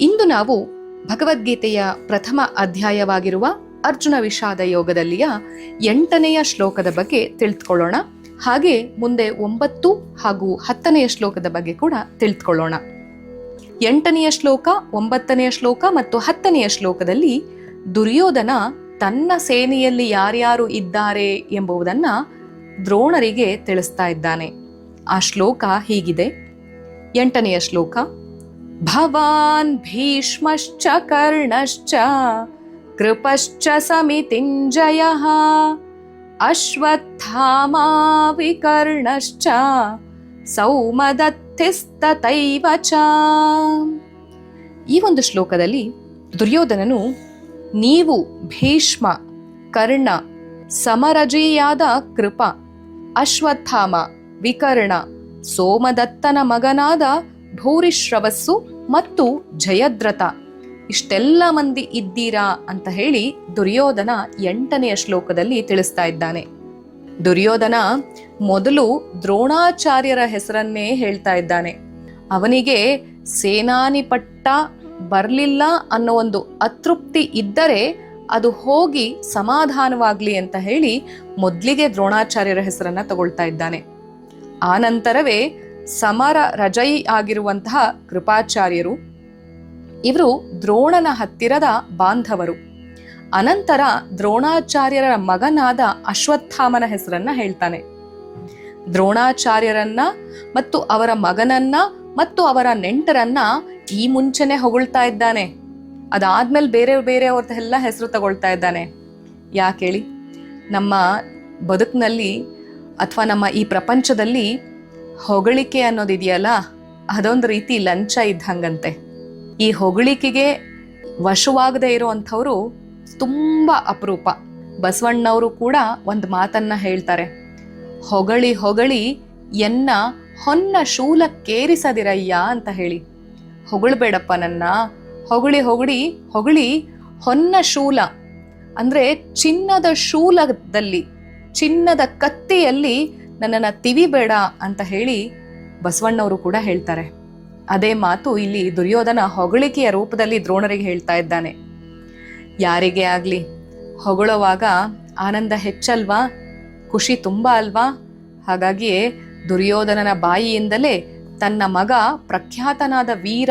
ಇಂದು ನಾವು ಭಗವದ್ಗೀತೆಯ ಪ್ರಥಮ ಅಧ್ಯಾಯವಾಗಿರುವ ಅರ್ಜುನ ವಿಷಾದ ಯೋಗದಲ್ಲಿಯ ಎಂಟನೆಯ ಶ್ಲೋಕದ ಬಗ್ಗೆ ತಿಳಿದುಕೊಳ್ಳೋಣ. ಹಾಗೆ ಮುಂದೆ ಒಂಬತ್ತು ಹಾಗೂ ಹತ್ತನೆಯ ಶ್ಲೋಕದ ಬಗ್ಗೆ ಕೂಡ ತಿಳಿದುಕೊಳ್ಳೋಣ. ಎಂಟನೆಯ ಶ್ಲೋಕ, ಒಂಬತ್ತನೆಯ ಶ್ಲೋಕ ಮತ್ತು ಹತ್ತನೆಯ ಶ್ಲೋಕದಲ್ಲಿ ದುರ್ಯೋಧನ ತನ್ನ ಸೇನೆಯಲ್ಲಿ ಯಾರ್ಯಾರು ಇದ್ದಾರೆ ಎಂಬುದನ್ನ ದ್ರೋಣರಿಗೆ ತಿಳಿಸ್ತಾ ಇದ್ದಾನೆ. ಆ ಶ್ಲೋಕ ಹೀಗಿದೆ. ಎಂಟನೆಯ ಶ್ಲೋಕ ಭವಾನ್ ಭೀಷ್ಮಶ್ಚ ಕರ್ಣಶ್ಚ ಕೃಪಶ್ಚ ಸಮಿತಿಂಜಯ ಅಶ್ವತ್ಥಾಮಾ ವಿಕರ್ಣಶ್ಚ ಚ ಈ ಒಂದು ಶ್ಲೋಕದಲ್ಲಿ ದುರ್ಯೋಧನನು, ನೀವು ಭೀಷ್ಮ, ಕರ್ಣ, ಸಮರಜೀಯಾದ ಕೃಪ, ಅಶ್ವತ್ಥಾಮ, ವಿಕರ್ಣ, ಸೋಮದತ್ತನ ಮಗನಾದ ಭೂರಿಶ್ರವಸ್ಸು ಮತ್ತು ಜಯದ್ರಥ. ಇಷ್ಟೆಲ್ಲ ಮಂದಿ ಇದ್ದೀರಾ ಅಂತ ಹೇಳಿ ದುರ್ಯೋಧನ ಎಂಟನೆಯ ಶ್ಲೋಕದಲ್ಲಿ ತಿಳಿಸ್ತಾ ಇದ್ದಾನೆ. ದುರ್ಯೋಧನ ಮೊದಲು ದ್ರೋಣಾಚಾರ್ಯರ ಹೆಸರನ್ನೇ ಹೇಳ್ತಾ ಇದ್ದಾನೆ. ಅವನಿಗೆ ಸೇನಾನಿ ಪಟ್ಟ ಬರಲಿಲ್ಲ ಅನ್ನೋ ಒಂದು ಅತೃಪ್ತಿ ಇದ್ದರೆ ಅದು ಹೋಗಿ ಸಮಾಧಾನವಾಗ್ಲಿ ಅಂತ ಹೇಳಿ ಮೊದಲಿಗೆ ದ್ರೋಣಾಚಾರ್ಯರ ಹೆಸರನ್ನ ತಗೊಳ್ತಾ ಇದ್ದಾನೆ. ಆ ನಂತರವೇ ಸಮರ ರಜಯಿ ಆಗಿರುವಂತಹ ಕೃಪಾಚಾರ್ಯರು, ಇವರು ದ್ರೋಣನ ಹತ್ತಿರದ ಬಾಂಧವರು. ಅನಂತರ ದ್ರೋಣಾಚಾರ್ಯರ ಮಗನಾದ ಅಶ್ವತ್ಥಾಮನ ಹೆಸರನ್ನ ಹೇಳ್ತಾನೆ. ದ್ರೋಣಾಚಾರ್ಯರನ್ನ ಮತ್ತು ಅವರ ಮಗನನ್ನ ಮತ್ತು ಅವರ ನೆಂಟರನ್ನ ಈ ಮುಂಚೆನೆ ಹೊಗಳ್ತಾ ಇದ್ದಾನೆ. ಅದಾದ್ಮೇಲೆ ಬೇರೆ ಬೇರೆಯವ್ರದ್ದೆಲ್ಲ ಹೆಸರು ತಗೊಳ್ತಾ ಇದ್ದಾನೆ. ಯಾಕೇಳಿ ನಮ್ಮ ಬದುಕಿನಲ್ಲಿ ಅಥವಾ ನಮ್ಮ ಈ ಪ್ರಪಂಚದಲ್ಲಿ ಹೊಗಳಿಕೆ ಅನ್ನೋದಿದೆಯಲ್ಲ ಅದೊಂದು ರೀತಿ ಲಂಚ ಇದ್ದಂಗಂತೆ. ಈ ಹೊಗಳಿಕೆಗೆ ವಶವಾಗದೇ ಇರುವಂಥವ್ರು ತುಂಬ ಅಪರೂಪ. ಬಸವಣ್ಣವರು ಕೂಡ ಒಂದು ಮಾತನ್ನ ಹೇಳ್ತಾರೆ. ಹೊಗಳಿ ಹೊಗಳಿ, ಎನ್ನ ಹೊನ್ನ ಶೂಲಕ್ಕೇರಿಸದಿರಯ್ಯ ಅಂತ ಹೇಳಿ. ಹೊಗಳ್ಬೇಡಪ್ಪ ನನ್ನ, ಹೊಗಳಿ ಹೊಗಳಿ ಹೊಗಳಿ, ಹೊನ್ನ ಶೂಲ. ಅಂದ್ರೆ ಚಿನ್ನದ ಶೂಲದಲ್ಲಿ, ಚಿನ್ನದ ಕತ್ತಿಯಲ್ಲಿ ನನ್ನನ್ನು ತಿವಿಬೇಡ ಅಂತ ಹೇಳಿ ಬಸವಣ್ಣವರು ಕೂಡ ಹೇಳ್ತಾರೆ. ಅದೇ ಮಾತು ಇಲ್ಲಿ ದುರ್ಯೋಧನ ಹೊಗಳಿಕೆಯ ರೂಪದಲ್ಲಿ ದ್ರೋಣರಿಗೆ ಹೇಳ್ತಾ ಇದ್ದಾನೆ. ಯಾರಿಗೆ ಆಗಲಿ? ಹೊಗಳುವಾಗ ಆನಂದ ಹೆಚ್ಚಲ್ವಾ? ಖುಷಿ ತುಂಬ ಅಲ್ವಾ? ಹಾಗಾಗಿಯೇ ದುರ್ಯೋಧನನ ಬಾಯಿಯಿಂದಲೇ ತನ್ನ ಮಗ ಪ್ರಖ್ಯಾತನಾದ ವೀರ,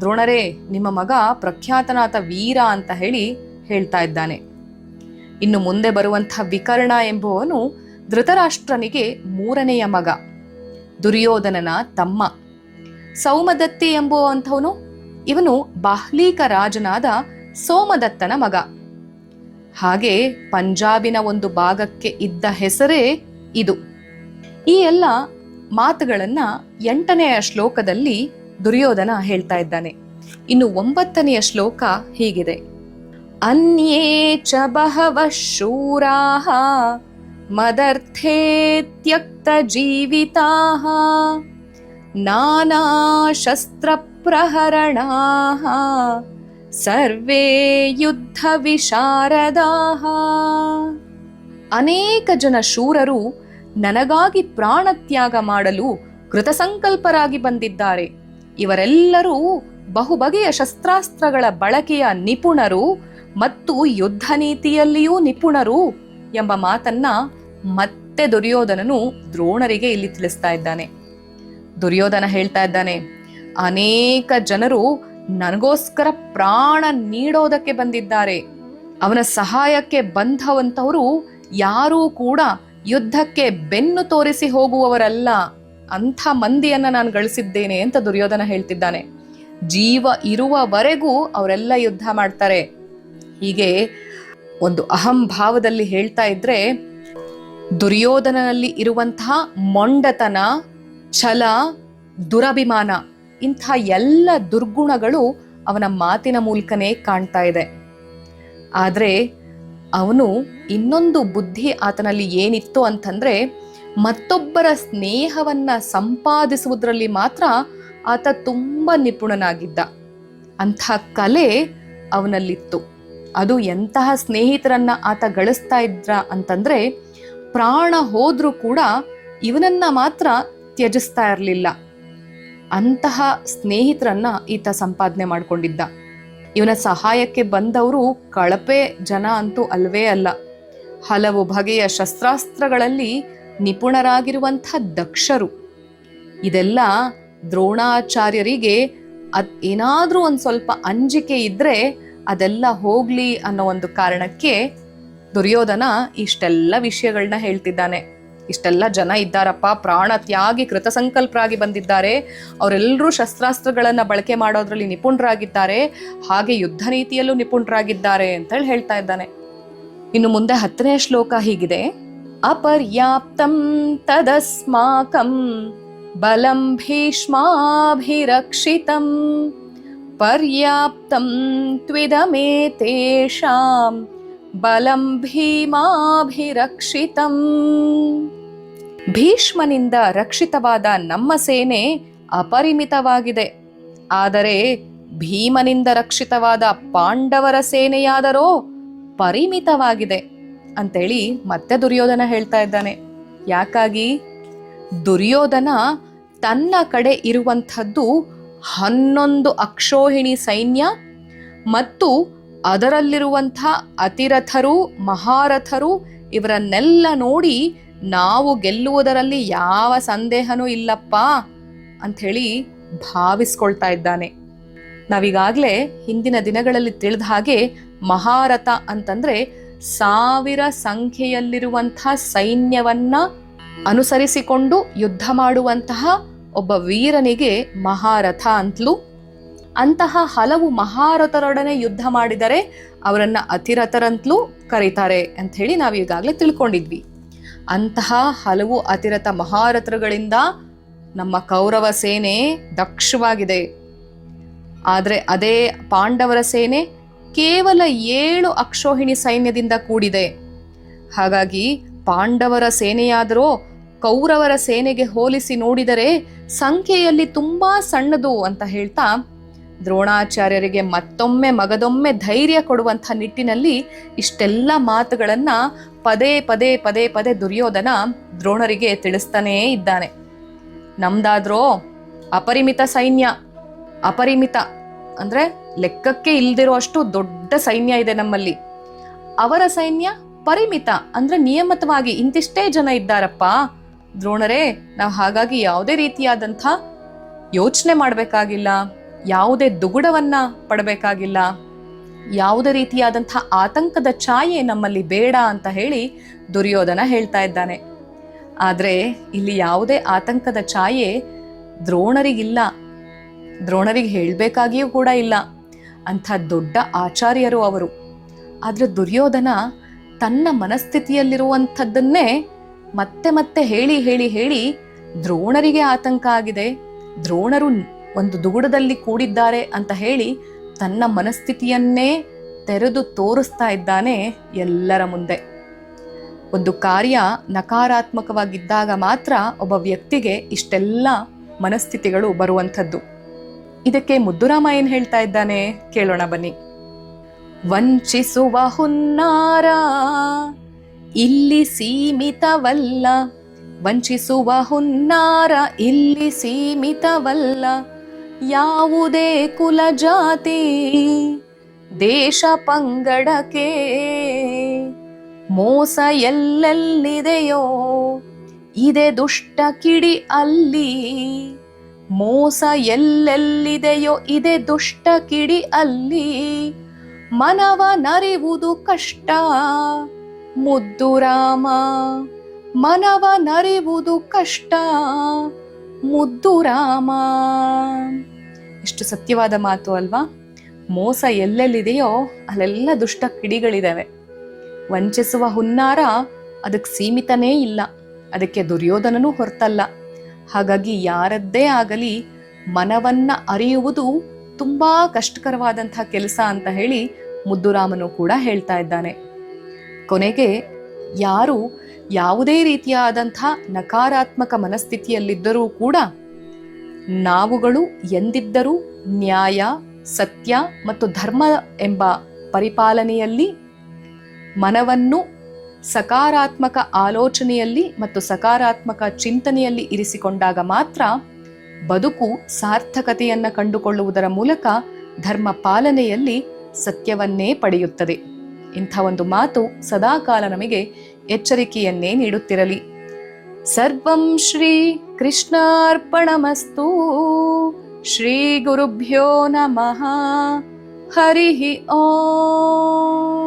ದ್ರೋಣರೇ, ನಿಮ್ಮ ಮಗ ಪ್ರಖ್ಯಾತನಾದ ವೀರ ಅಂತ ಹೇಳಿ ಹೇಳ್ತಾ ಇದ್ದಾನೆ. ಇನ್ನು ಮುಂದೆ ಬರುವಂಥ ವಿಕರ್ಣ ಎಂಬುವನು ಧೃತರಾಷ್ಟ್ರನಿಗೆ ಮೂರನೆಯ ಮಗ, ದುರ್ಯೋಧನನ ತಮ್ಮ. ಸೌಮದತ್ತಿ ಎಂಬುವಂಥವನು ಇವನು ಬಾಹ್ಲೀಕ ರಾಜನಾದ ಸೋಮದತ್ತನ ಮಗ. ಹಾಗೆ ಪಂಜಾಬಿನ ಒಂದು ಭಾಗಕ್ಕೆ ಇದ್ದ ಹೆಸರೇ ಇದು. ಈ ಎಲ್ಲ ಮಾತುಗಳನ್ನ ಎಂಟನೆಯ ಶ್ಲೋಕದಲ್ಲಿ ದುರ್ಯೋಧನ ಹೇಳ್ತಾ ಇದ್ದಾನೆ. ಇನ್ನು ಒಂಬತ್ತನೆಯ ಶ್ಲೋಕ ಹೀಗಿದೆ. ಅನ್ಯೇ ಚ ಬಹವಃ ಶೂರಾಃ त्यक्तजीविताः ಪ್ರಹರಣಾಃ ಸರ್ವೇ ಯುದ್ಧ ವಿಶಾರದಾಃ ಅನೇಕ ಜನ ಶೂರರು ನನಗಾಗಿ ಪ್ರಾಣತ್ಯಾಗ ಮಾಡಲು ಕೃತಸಂಕಲ್ಪರಾಗಿ ಬಂದಿದ್ದಾರೆ. ಇವರೆಲ್ಲರೂ ಬಹುಬಗೆಯ ಶಸ್ತ್ರಾಸ್ತ್ರಗಳ ಬಳಕೆಯ ನಿಪುಣರು ಮತ್ತು ಯುದ್ಧ ನೀತಿಯಲ್ಲಿಯೂ ನಿಪುಣರು. ಎಂಬ ಮಾತನ್ನ ಮತ್ತೆ ದುರ್ಯೋಧನನು ದ್ರೋಣರಿಗೆ ಇಲ್ಲಿ ತಿಳಿಸ್ತಾ ಇದ್ದಾನೆ. ದುರ್ಯೋಧನ ಹೇಳ್ತಾ ಇದ್ದಾನೆ, ಅನೇಕ ಜನರು ನನಗೋಸ್ಕರ ಪ್ರಾಣ ನೀಡೋದಕ್ಕೆ ಬಂದಿದ್ದಾರೆ. ಅವನ ಸಹಾಯಕ್ಕೆ ಬಂದವಂಥವರು ಯಾರೂ ಕೂಡ ಯುದ್ಧಕ್ಕೆ ಬೆನ್ನು ತೋರಿಸಿ ಹೋಗುವವರಲ್ಲ. ಅಂಥ ಮಂದಿಯನ್ನ ನಾನು ಗಳಿಸಿದ್ದೇನೆ ಅಂತ ದುರ್ಯೋಧನ ಹೇಳ್ತಿದ್ದಾನೆ. ಜೀವ ಇರುವವರೆಗೂ ಅವರೆಲ್ಲ ಯುದ್ಧ ಮಾಡ್ತಾರೆ. ಹೀಗೆ ಒಂದು ಅಹಂ ಭಾವದಲ್ಲಿ ಹೇಳ್ತಾ ಇದ್ರೆ, ದುರ್ಯೋಧನನಲ್ಲಿ ಇರುವಂತಹ ಮೊಂಡತನ, ಛಲ, ದುರಭಿಮಾನ, ಇಂಥ ಎಲ್ಲ ದುರ್ಗುಣಗಳು ಅವನ ಮಾತಿನ ಮೂಲಕನೇ ಕಾಣ್ತಾ ಇದೆ. ಆದರೆ ಅವನು ಇನ್ನೊಂದು ಬುದ್ಧಿ ಆತನಲ್ಲಿ ಏನಿತ್ತು ಅಂತಂದ್ರೆ, ಮತ್ತೊಬ್ಬರ ಸ್ನೇಹವನ್ನು ಸಂಪಾದಿಸುವುದರಲ್ಲಿ ಮಾತ್ರ ಆತ ತುಂಬ ನಿಪುಣನಾಗಿದ್ದ. ಅಂಥ ಕಲೆ ಅವನಲ್ಲಿತ್ತು. ಅದು ಎಂತಹ ಸ್ನೇಹಿತರನ್ನ ಆತ ಗಳಿಸ್ತಾ ಇದ್ರ ಅಂತಂದ್ರೆ ಪ್ರಾಣ ಹೋದ್ರೂ ಕೂಡ ಇವನನ್ನ ಮಾತ್ರ ತ್ಯಜಿಸ್ತಾ ಇರಲಿಲ್ಲ. ಅಂತಹ ಸ್ನೇಹಿತರನ್ನ ಈತ ಸಂಪಾದನೆ ಮಾಡಿಕೊಂಡಿದ್ದ. ಇವನ ಸಹಾಯಕ್ಕೆ ಬಂದವರು ಕಳಪೆ ಜನ ಅಂತೂ ಅಲ್ವೇ ಅಲ್ಲ. ಹಲವು ಬಗೆಯ ಶಸ್ತ್ರಾಸ್ತ್ರಗಳಲ್ಲಿ ನಿಪುಣರಾಗಿರುವಂಥ ದಕ್ಷರು. ಇದೆಲ್ಲ ದ್ರೋಣಾಚಾರ್ಯರಿಗೆ ಅದ್ ಏನಾದರೂ ಒಂದು ಸ್ವಲ್ಪ ಅಂಜಿಕೆ ಇದ್ರೆ ಅದೆಲ್ಲ ಹೋಗ್ಲಿ ಅನ್ನೋ ಒಂದು ಕಾರಣಕ್ಕೆ ದುರ್ಯೋಧನ ಇಷ್ಟೆಲ್ಲ ವಿಷಯಗಳನ್ನ ಹೇಳ್ತಿದ್ದಾನೆ. ಇಷ್ಟೆಲ್ಲ ಜನ ಇದ್ದಾರಪ್ಪ, ಪ್ರಾಣ ತ್ಯಾಗಿ ಕೃತಸಂಕಲ್ಪರಾಗಿ ಬಂದಿದ್ದಾರೆ. ಅವರೆಲ್ಲರೂ ಶಸ್ತ್ರಾಸ್ತ್ರಗಳನ್ನ ಬಳಕೆ ಮಾಡೋದ್ರಲ್ಲಿ ನಿಪುಣರಾಗಿದ್ದಾರೆ. ಹಾಗೆ ಯುದ್ಧ ನೀತಿಯಲ್ಲೂ ನಿಪುಣರಾಗಿದ್ದಾರೆ ಅಂತ ಹೇಳಿ ಹೇಳ್ತಾ ಇದ್ದಾನೆ. ಇನ್ನು ಮುಂದೆ ಹತ್ತನೇ ಶ್ಲೋಕ ಹೀಗಿದೆ. ಅಪರ್ಯಾಪ್ತಂ ತದಸ್ಮಾಕಂ ಬಲಂ ಭೀಷ್ಮಾಭಿರಕ್ಷಿತಂ. ಪರ್ಯಾಪ್ತಂ ತ್ವಿದಮೇತೇಷಾಂ ಬಲಂ ಭೀಮಾಭಿರಕ್ಷಿತಂ ಭೀಷ್ಮನಿಂದ ರಕ್ಷಿತವಾದ ನಮ್ಮ ಸೇನೆ ಅಪರಿಮಿತವಾಗಿದೆ ಆದರೆ ಭೀಮನಿಂದ ರಕ್ಷಿತವಾದ ಪಾಂಡವರ ಸೇನೆಯಾದರೋ ಪರಿಮಿತವಾಗಿದೆ ಅಂತೇಳಿ ಮತ್ತೆ ದುರ್ಯೋಧನ ಹೇಳ್ತಾ ಇದ್ದಾನೆ. ಯಾಕಾಗಿ? ದುರ್ಯೋಧನ ತನ್ನ ಕಡೆ ಇರುವಂಥದ್ದು ಹನ್ನೊಂದು ಅಕ್ಷೋಹಿಣಿ ಸೈನ್ಯ ಮತ್ತು ಅದರಲ್ಲಿರುವಂಥ ಅತಿರಥರು, ಮಹಾರಥರು ಇವರನ್ನೆಲ್ಲ ನೋಡಿ ನಾವು ಗೆಲ್ಲುವುದರಲ್ಲಿ ಯಾವ ಸಂದೇಹನೂ ಇಲ್ಲಪ್ಪ ಅಂಥೇಳಿ ಭಾವಿಸ್ಕೊಳ್ತಾ ಇದ್ದಾನೆ. ನಾವೀಗಾಗಲೇ ಹಿಂದಿನ ದಿನಗಳಲ್ಲಿ ತಿಳಿದ ಹಾಗೆ ಮಹಾರಥ ಅಂತಂದ್ರೆ ಸಾವಿರ ಸಂಖ್ಯೆಯಲ್ಲಿರುವಂಥ ಸೈನ್ಯವನ್ನ ಅನುಸರಿಸಿಕೊಂಡು ಯುದ್ಧ ಮಾಡುವಂತಹ ಒಬ್ಬ ವೀರನಿಗೆ ಮಹಾರಥ ಅಂತಲೂ ಅಂತಹ ಹಲವು ಮಹಾರಥರೊಡನೆ ಯುದ್ಧ ಮಾಡಿದರೆ ಅವರನ್ನು ಅತಿರಥರಂತಲೂ ಕರೀತಾರೆ ಅಂತ ಹೇಳಿ ನಾವು ಈಗಾಗಲೇ ತಿಳ್ಕೊಂಡಿದ್ವಿ. ಅಂತಹ ಹಲವು ಅತಿರಥ ಮಹಾರಥರುಗಳಿಂದ ನಮ್ಮ ಕೌರವ ಸೇನೆ ದಕ್ಷವಾಗಿದೆ. ಆದರೆ ಅದೇ ಪಾಂಡವರ ಸೇನೆ ಕೇವಲ ಏಳು ಅಕ್ಷೋಹಿಣಿ ಸೈನ್ಯದಿಂದ ಕೂಡಿದೆ. ಹಾಗಾಗಿ ಪಾಂಡವರ ಸೇನೆಯಾದರೂ ಕೌರವರ ಸೇನೆಗೆ ಹೋಲಿಸಿ ನೋಡಿದರೆ ಸಂಖ್ಯೆಯಲ್ಲಿ ತುಂಬಾ ಸಣ್ಣದು ಅಂತ ಹೇಳ್ತಾ ದ್ರೋಣಾಚಾರ್ಯರಿಗೆ ಮತ್ತೊಮ್ಮೆ ಮಗದೊಮ್ಮೆ ಧೈರ್ಯ ಕೊಡುವಂಥ ನಿಟ್ಟಿನಲ್ಲಿ ಇಷ್ಟೆಲ್ಲ ಮಾತುಗಳನ್ನ ಪದೇ ಪದೇ ಪದೇ ಪದೇ ದುರ್ಯೋಧನ ದ್ರೋಣರಿಗೆ ತಿಳಿಸ್ತಾನೇ ಇದ್ದಾನೆ. ನಮ್ದಾದ್ರೋ ಅಪರಿಮಿತ ಸೈನ್ಯ, ಅಪರಿಮಿತ ಅಂದ್ರೆ ಲೆಕ್ಕಕ್ಕೆ ಇಲ್ದಿರೋ ಅಷ್ಟು ದೊಡ್ಡ ಸೈನ್ಯ ಇದೆ ನಮ್ಮಲ್ಲಿ. ಅವರ ಸೈನ್ಯ ಪರಿಮಿತ ಅಂದ್ರೆ ನಿಯಮಿತವಾಗಿ ಇಂತಿಷ್ಟೇ ಜನ ಇದ್ದಾರಪ್ಪ. ದ್ರೋಣರೇ, ನಾವು ಹಾಗಾಗಿ ಯಾವುದೇ ರೀತಿಯಾದಂಥ ಯೋಚನೆ ಮಾಡಬೇಕಾಗಿಲ್ಲ, ಯಾವುದೇ ದುಗುಡವನ್ನ ಪಡಬೇಕಾಗಿಲ್ಲ, ಯಾವುದೇ ರೀತಿಯಾದಂಥ ಆತಂಕದ ಛಾಯೆ ನಮ್ಮಲ್ಲಿ ಬೇಡ ಅಂತ ಹೇಳಿ ದುರ್ಯೋಧನ ಹೇಳ್ತಾ ಇದ್ದಾನೆ. ಆದರೆ ಇಲ್ಲಿ ಯಾವುದೇ ಆತಂಕದ ಛಾಯೆ ದ್ರೋಣರಿಗಿಲ್ಲ. ದ್ರೋಣರಿಗೆ ಹೇಳಬೇಕಾಗಿಯೂ ಕೂಡ ಇಲ್ಲ. ಅಂಥ ದೊಡ್ಡ ಆಚಾರ್ಯರು ಅವರು. ಆದರೆ ದುರ್ಯೋಧನ ತನ್ನ ಮನಸ್ಥಿತಿಯಲ್ಲಿರುವಂಥದ್ದನ್ನೇ ಮತ್ತೆ ಮತ್ತೆ ಹೇಳಿ ಹೇಳಿ ಹೇಳಿ ದ್ರೋಣರಿಗೆ ಆತಂಕ ಆಗಿದೆ. ದ್ರೋಣರು ಒಂದು ದುಗುಡದಲ್ಲಿ ಕೂಡಿದ್ದಾರೆ ಅಂತ ಹೇಳಿ ತನ್ನ ಮನಸ್ಥಿತಿಯನ್ನೇ ತೆರೆದು ತೋರಿಸ್ತಾ ಇದ್ದಾನೆ ಎಲ್ಲರ ಮುಂದೆ. ಒಂದು ಕಾರ್ಯ ನಕಾರಾತ್ಮಕವಾಗಿದ್ದಾಗ ಮಾತ್ರ ಒಬ್ಬ ವ್ಯಕ್ತಿಗೆ ಇಷ್ಟೆಲ್ಲ ಮನಸ್ಥಿತಿಗಳು ಬರುವಂಥದ್ದು. ಇದಕ್ಕೆ ಮುದ್ದುರಾಮ ಏನ್ ಹೇಳ್ತಾ ಇದ್ದಾನೆ ಕೇಳೋಣ ಬನ್ನಿ. ವಂಚಿಸುವ ಹುನ್ನಾರ ಇಲ್ಲಿ ಸೀಮಿತವಲ್ಲ. ವಂಚಿಸುವ ಹುನ್ನಾರ ಇಲ್ಲಿ ಸೀಮಿತವಲ್ಲ. ಯಾವುದೇ ಕುಲ ಜಾತಿ, ದೇಶ ಪಂಗಡಕ್ಕೆ ಮೋಸ ಎಲ್ಲೆಲ್ಲಿದೆಯೋ, ಇದೆ ದುಷ್ಟ ಕಿಡಿ ಅಲ್ಲಿ. ಮೋಸ ಎಲ್ಲೆಲ್ಲಿದೆಯೋ, ಇದೆ ದುಷ್ಟ ಕಿಡಿ ಅಲ್ಲಿ. ಮನವ ನರಿವುದು ಕಷ್ಟ. ಮುದ್ದು ರಾಮ, ಮನವ ನರಿವುದು ಕಷ್ಟ. ಮುದ್ದು ರಾಮ. ಎಷ್ಟು ಸತ್ಯವಾದ ಮಾತು ಅಲ್ವಾ? ಮೋಸ ಎಲ್ಲೆಲ್ಲಿದೆಯೋ ಅಲ್ಲೆಲ್ಲ ದುಷ್ಟ ಕಿಡಿಗಳಿದಾವೆ. ವಂಚಿಸುವ ಹುನ್ನಾರ ಅದಕ್ಕೆ ಸೀಮಿತನೇ ಇಲ್ಲ. ಅದಕ್ಕೆ ದುರ್ಯೋಧನನೂ ಹೊರತಲ್ಲ. ಹಾಗಾಗಿ ಯಾರದ್ದೇ ಆಗಲಿ ಮನವನ್ನ ಅರಿಯುವುದು ತುಂಬಾ ಕಷ್ಟಕರವಾದಂತಹ ಕೆಲಸ ಅಂತ ಹೇಳಿ ಮುದ್ದುರಾಮನು ಕೂಡ ಹೇಳ್ತಾ ಇದ್ದಾನೆ. ಕೊನೆಗೆ ಯಾರು ಯಾವುದೇ ರೀತಿಯಾದಂಥ ನಕಾರಾತ್ಮಕ ಮನಸ್ಥಿತಿಯಲ್ಲಿದ್ದರೂ ಕೂಡ ನಾವುಗಳು ಎಂದಿದ್ದರೂ ನ್ಯಾಯ, ಸತ್ಯ ಮತ್ತು ಧರ್ಮ ಎಂಬ ಪರಿಪಾಲನೆಯಲ್ಲಿ, ಮನವನ್ನು ಸಕಾರಾತ್ಮಕ ಆಲೋಚನೆಯಲ್ಲಿ ಮತ್ತು ಸಕಾರಾತ್ಮಕ ಚಿಂತನೆಯಲ್ಲಿ ಇರಿಸಿಕೊಂಡಾಗ ಮಾತ್ರ ಬದುಕು ಸಾರ್ಥಕತೆಯನ್ನು ಕಂಡುಕೊಳ್ಳುವುದರ ಮೂಲಕ ಧರ್ಮ ಪಾಲನೆಯಲ್ಲಿ ಸತ್ಯವನ್ನೇ ಪಡೆಯುತ್ತದೆ. ಇಂಥ ಒಂದು ಮಾತು ಸದಾಕಾಲ ನಮಗೆ ಎಚ್ಚರಿಕೆಯನ್ನೇ ನೀಡುತ್ತಿರಲಿ. ಸರ್ವಂ ಶ್ರೀ ಕೃಷ್ಣಾರ್ಪಣಮಸ್ತು. ಶ್ರೀ ಗುರುಭ್ಯೋ ನಮಃ. ಹರಿ ಓಂ.